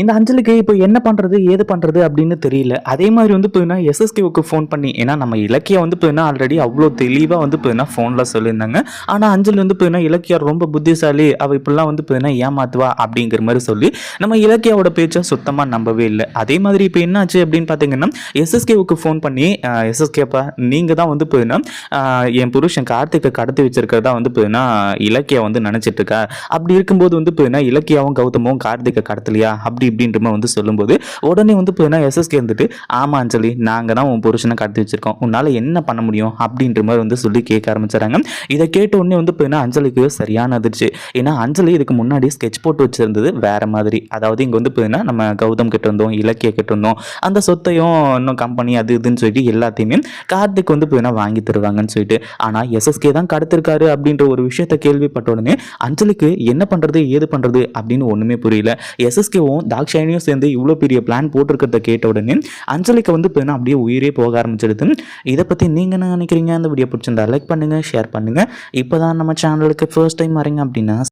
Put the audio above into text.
இந்த அஞ்சலுக்கு இப்போ என்ன பண்ணுறது ஏது பண்ணுறது அப்படின்னு தெரியல. அதே மாதிரி வந்து பார்த்தீங்கன்னா எஸ்எஸ்கேவுக்கு ஃபோன் பண்ணி ஏன்னா நம்ம இலக்கியம் வந்து பார்த்தீங்கன்னா ஆல்ரெடி அவ்வளோ தெளிவாக வந்து பார்த்தீங்கன்னா ஃபோனில் சொல்லியிருந்தாங்க. ஆனால் அஞ்சல் வந்து பார்த்தீங்கன்னா இலக்கியா ரொம்ப புத்திசாலி அவள் இப்படிலாம் வந்து பார்த்தீங்கன்னா ஏமாத்துவா அப்படிங்கிற மாதிரி சொல்லி நம்ம இலக்கியாவோட பேச்சை சுத்தமாக நம்பவே இல்லை. அதே மாதிரி இப்போ என்னாச்சு அப்படின்னு பார்த்தீங்கன்னா எஸ்எஸ்கேவுக்கு ஃபோன் பண்ணி எஸ்எஸ்கேப்பா நீங்கள் தான் வந்து பார்த்தீங்கன்னா என் புருஷன் கார்த்திகை கடத்தி வச்சிருக்கிறதா வந்து பார்த்தீங்கன்னா இலக்கியா வந்து நினச்சிட்டு இருக்கா. அப்படி இருக்கும்போது வந்து பார்த்தீங்கன்னா இலக்கியாவும் கௌதமும் கார்த்திகை கடத்தலையா? அப்படி இப்படின்ற மாதிரி வந்து சொல்லும்போது உடனே வந்து பார்த்தீங்கன்னா எஸ்எஸ்கே வந்துட்டு ஆமாம் அஞ்சலி நாங்கள் தான் உன் புருஷனை கடத்தி வச்சிருக்கோம். உன்னால் என்ன பண்ண முடியும்? அப்படின்ற மாதிரி வந்து சொல்லி கேட்க ஆரம்பிச்சாங்க இதை கேட்ட உடனே வந்து பார்த்தீங்கன்னா அஞ்சலிக்கு சரியான அதிர்ச்சி. ஏன்னா அஞ்சலி இதுக்கு முன்னாடி ஸ்கெட்ச் போட்டு வச்சிருந்தது வேற மாதிரி. அதாவது இங்கே வந்து பார்த்தீங்கன்னா நம்ம கௌதம் கிட்ட இருந்தோம் இலக்கிய கிட்ட இருந்தோம் அந்த சொத்தையும் இன்னும் கம்பெனி அது இதுன்னு சொல்லிட்டு எல்லாத்தையுமே கார்த்திக் வந்து பார்த்தீங்கன்னா வாங்கி தருவாங்கன்னு சொல்லிட்டு ஆனால் எஸ்எஸ்கே தான் கடத்திருக்காரு அப்படின்ற ஒரு விஷயத்த கேள்விப்பட்ட உடனே அஞ்சலிக்கு என்ன பண்ணுறது ஏது பண்ணுறது அப்படின்னு ஒன்றுமே புரியல. எஸ்எஸ்கேவும் தாக்ஷாயினியும் சேர்ந்து இவ்வளோ பெரிய பிளான் போட்டிருக்கிறத கேட்ட உடனே அஞ்சலிக்கு வந்து இப்போ அப்படியே உயிரே போக ஆரம்பிச்சிடுது. இதை பற்றி நீங்கள் என்ன நினைக்கிறீங்க? அந்த வீடியோ பிடிச்சிருந்தா லைக் பண்ணுங்கள் ஷேர் பண்ணுங்கள் இப்போ தான் நம்ம சேனலுக்கு ஃபர்ஸ்ட் டைம் வரீங்க அப்படின்னா